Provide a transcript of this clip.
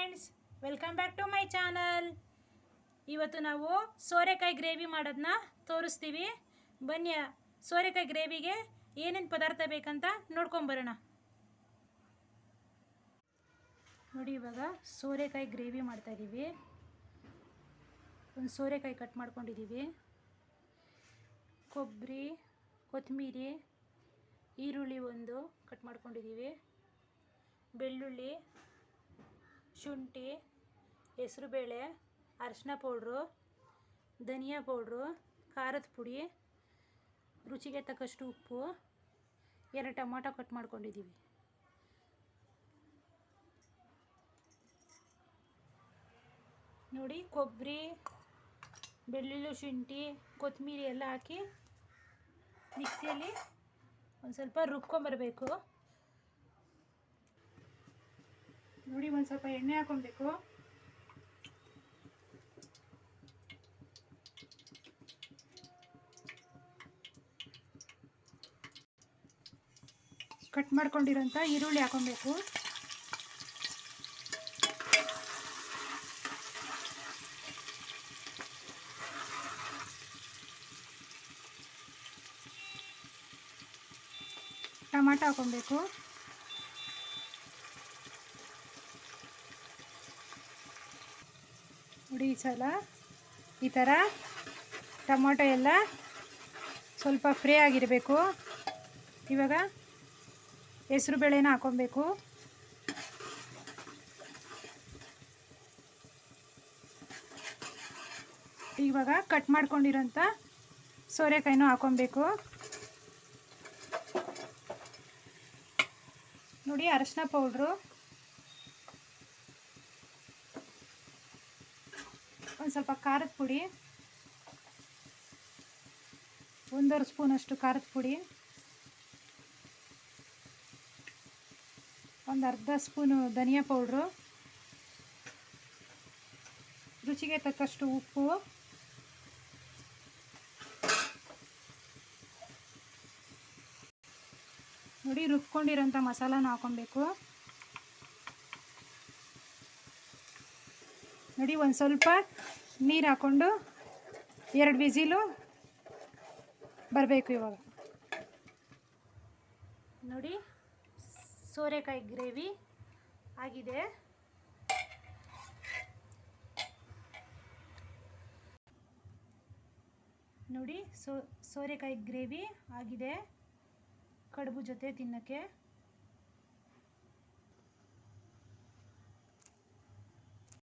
Friends welcome back to my channel ಇವತ್ತು ನಾವು ಸೋರೆಕಾಯಿ ಗ್ರೇವಿ ಮಾಡೋದನ್ನ ತೋರಿಸ್ತೀವಿ. ಬನ್ನಿ, ಸೋರೆಕಾಯಿ ಗ್ರೇವಿಗೆ ಏನೇನು ಪದಾರ್ಥ ಬೇಕಂತ ನೋಡ್ಕೊಂಬರೋಣ ನೋಡಿ, ಇವಾಗ ಸೋರೆಕಾಯಿ ಗ್ರೇವಿ ಮಾಡ್ತಾಯಿದ್ದೀವಿ ಒಂದು ಸೋರೆಕಾಯಿ ಕಟ್ ಮಾಡ್ಕೊಂಡಿದ್ದೀವಿ ಕೊಬ್ಬರಿ ಕೊತ್ತಂಬರಿ ಈರುಳ್ಳಿ ಒಂದು ಕಟ್ ಮಾಡ್ಕೊಂಡಿದ್ದೀವಿ ಬೆಳ್ಳುಳ್ಳಿ ಶುಂಠಿ ಹೆಸರುಬೇಳೆ ಅರಿಶಿನ ಪೌಡ್ರು, ಧನಿಯಾ ಪೌಡ್ರು, ಖಾರದ ಪುಡಿ, ರುಚಿಗೆ ತಕ್ಕಷ್ಟು ಉಪ್ಪು, ಎರಡು ಟೊಮಾಟೊ ಕಟ್ ಮಾಡ್ಕೊಂಡಿದ್ದೀವಿ. ನೋಡಿ, ಕೊಬ್ಬರಿ, ಬೆಳ್ಳುಳ್ಳಿ ಶುಂಠಿ, ಕೊತ್ತಂಬರಿ ಎಲ್ಲ ಹಾಕಿ, ಮಿಕ್ಸಿಯಲ್ಲಿ ಒಂದು ಸ್ವಲ್ಪ ರುಬ್ಕೊಂಬರ್ಬೇಕು. ನೋಡಿ ಒಂದು ಸ್ವಲ್ಪ ಎಣ್ಣೆ ಹಾಕೊಬೇಕು. ಕಟ್ ಮಾಡ್ಕೊಂಡಿರೋಂಥ ಈರುಳ್ಳಿ ಹಾಕೊಬೇಕು. ಟೊಮಾಟೊ ಹಾಕೊಬೇಕು. ನೋಡಿ ಈ ಸಲ ಈ ಥರ ಟೊಮೊಟೊ ಎಲ್ಲ ಸ್ವಲ್ಪ ಫ್ರೀ ಆಗಿರಬೇಕು. ಇವಾಗ ಹೆಸ್ರು ಬೇಳೆನ ಹಾಕೊಬೇಕು. ಇವಾಗ ಕಟ್ ಮಾಡ್ಕೊಂಡಿರೋಂಥ ಸೋರೆಕಾಯಿನೂ ಹಾಕೊಬೇಕು. ನೋಡಿ ಅರಶಿನ ಪೌಡ್ರು. ಒಂದು ಸ್ವಲ್ಪ ಖಾರದ ಪುಡಿ, ಒಂದೂವರೆ ಸ್ಪೂನಷ್ಟು ಖಾರದ ಪುಡಿ, ಒಂದು ಅರ್ಧ ಸ್ಪೂನು ಧನಿಯಾ ಪೌಡ್ರು, ರುಚಿಗೆ ತಕ್ಕಷ್ಟು ಉಪ್ಪು, ನೋಡಿ ರುಬ್ಕೊಂಡಿರೋಂಥ ಮಸಾಲಾನ ಹಾಕೊಬೇಕು ನೋಡಿ, ಒಂದು ಸ್ವಲ್ಪ ನೀರು ಹಾಕ್ಕೊಂಡು ಎರಡು ವಿಸಿಲು ಬರಬೇಕು ಇವಾಗ. ನೋಡಿ, ಸೋರೆಕಾಯಿ ಗ್ರೇವಿ ಆಗಿದೆ. ನೋಡಿ, ಸೋ, ಸೋರೆಕಾಯಿ ಗ್ರೇವಿ ಆಗಿದೆ. ಕಡುಬು ಜೊತೆ ತಿನ್ನೋಕ್ಕೆ.